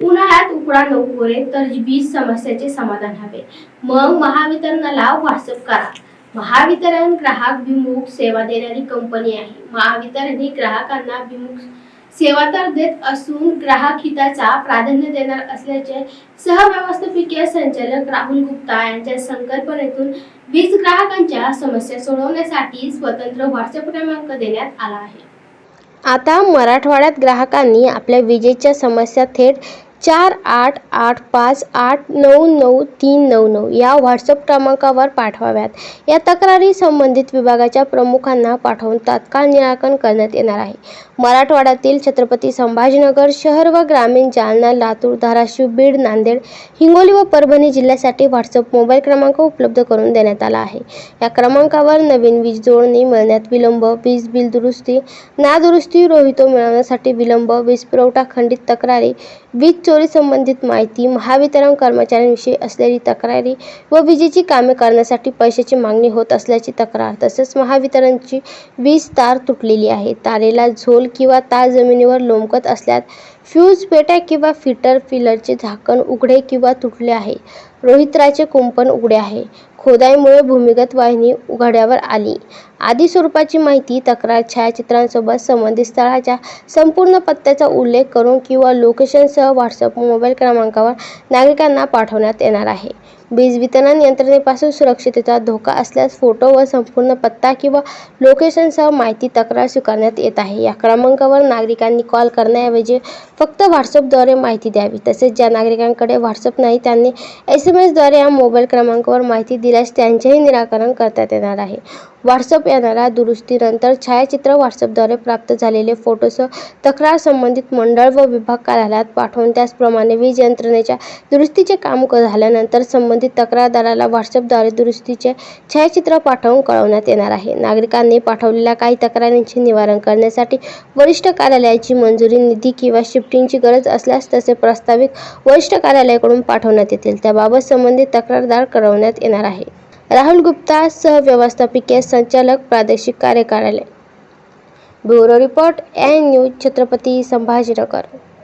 उन्हाळ्यात उकडा नको रे तर वीज समस्याचे समाधान हवे. मग महावितरणाला व्हॉट्सअप करा. महावितरण ग्राहक विमुख सेवा देणारी कंपनी आहे. महावितरण ही ग्राहकांना विमुख सेवा तर देत असून ग्राहक हिताचा प्राधान्य देणार असल्याचे सहव्यवस्थापकीय संचालक राहुल गुप्ता यांच्या संकल्पनेतून वीज ग्राहकांच्या समस्या सोडवण्यासाठी स्वतंत्र व्हॉट्सअप क्रमांक देण्यात आला आहे. आता मराठवाड्यात ग्राहकांनी आपल्या विजेच्या समस्या थेट चार आठ आठ पाच आठ नऊ नऊ तीन नऊ नऊ या व्हॉट्सअप क्रमांकावर पाठवाव्यात. या तक्रारी संबंधित विभागाच्या प्रमुखांना पाठवून तात्काळ निराकरण करण्यात येणार आहे. मराठवाड्यातील छत्रपती संभाजीनगर शहर व ग्रामीण जालना लातूर धाराशिव बीड नांदेड हिंगोली व परभणी जिल्ह्यासाठी व्हॉट्सअप मोबाईल क्रमांक उपलब्ध करून देण्यात आला आहे. या क्रमांकावर नवीन वीज जोडणी मिळण्यात विलंब वीज बिल दुरुस्ती नादुरुस्ती रोहितो मिळवण्यासाठी विलंब वीज पुरवठा खंडित तक्रारी वीज चोरी संबंधित माहिती महावितरण कर्मचाऱ्यांविषयी असलेली तक्रारी व विजेची कामे करण्यासाठी पैशाची मागणी होत असल्याची तक्रार तसेच महावितरणची वीज तार तुटलेली आहे. तारेला झोल किंवा तार जमिनीवर लोंबकत असल्यास फ्यूज पेट्या किंवा फिटर फिलरचे झाकण उघडे किंवा तुटले आहे. रोहित्राचे कुंपण उघडे आहे. खोदाईमुळे भूमिगत वाहिनी उघड्यावर आली. आदी स्वरूपाची माहिती तक्रार छायाचित्रांसोबत संबंधित स्थळाच्या संपूर्ण पत्त्याचा उल्लेख करून किंवा लोकेशनसह व्हॉट्सअप मोबाईल क्रमांकावर नागरिकांना पाठवण्यात येणार आहे. वीज वितरण यंत्रणेपासून सुरक्षिततेचा धोका असल्यास फोटो व संपूर्ण पत्ता किंवा लोकेशनसह माहिती तक्रार स्वीकारण्यात येत आहे. या क्रमांकावर नागरिकांनी कॉल करण्याऐवजी फक्त व्हॉट्सअपद्वारे माहिती द्यावी. तसेच ज्या नागरिकांकडे व्हॉट्सअप नाही त्यांनी एस एम एसद्वारे या मोबाईल क्रमांकावर माहिती दिल्यास त्यांचेही निराकरण करण्यात येणार आहे. व्हॉट्सअप येणाऱ्या दुरुस्तीनंतर छायाचित्र व्हॉट्सअपद्वारे प्राप्त झालेले फोटोसह तक्रार संबंधित मंडळ व विभाग कार्यालयात पाठवून त्याचप्रमाणे वीज यंत्रणेच्या दुरुस्तीचे काम क- झाल्यानंतर संबंधित तक्रारदाराला व्हॉट्सअपद्वारे दुरुस्तीचे छायाचित्र पाठवून कळवण्यात येणार आहे. नागरिकांनी पाठवलेल्या काही तक्रारींचे निवारण करण्यासाठी वरिष्ठ कार्यालयाची मंजुरी निधी किंवा शिफ्टिंगची गरज असल्यास तसे प्रस्तावित वरिष्ठ कार्यालयाकडून पाठवण्यात येतील. त्याबाबत संबंधित तक्रारदार कळवण्यात येणार आहे. राहुल गुप्ता सहव्यवस्थापकीय संचालक प्रादेशिक कार्य कार्यालय bureau report N news Chhatrapati Sambhajinagar.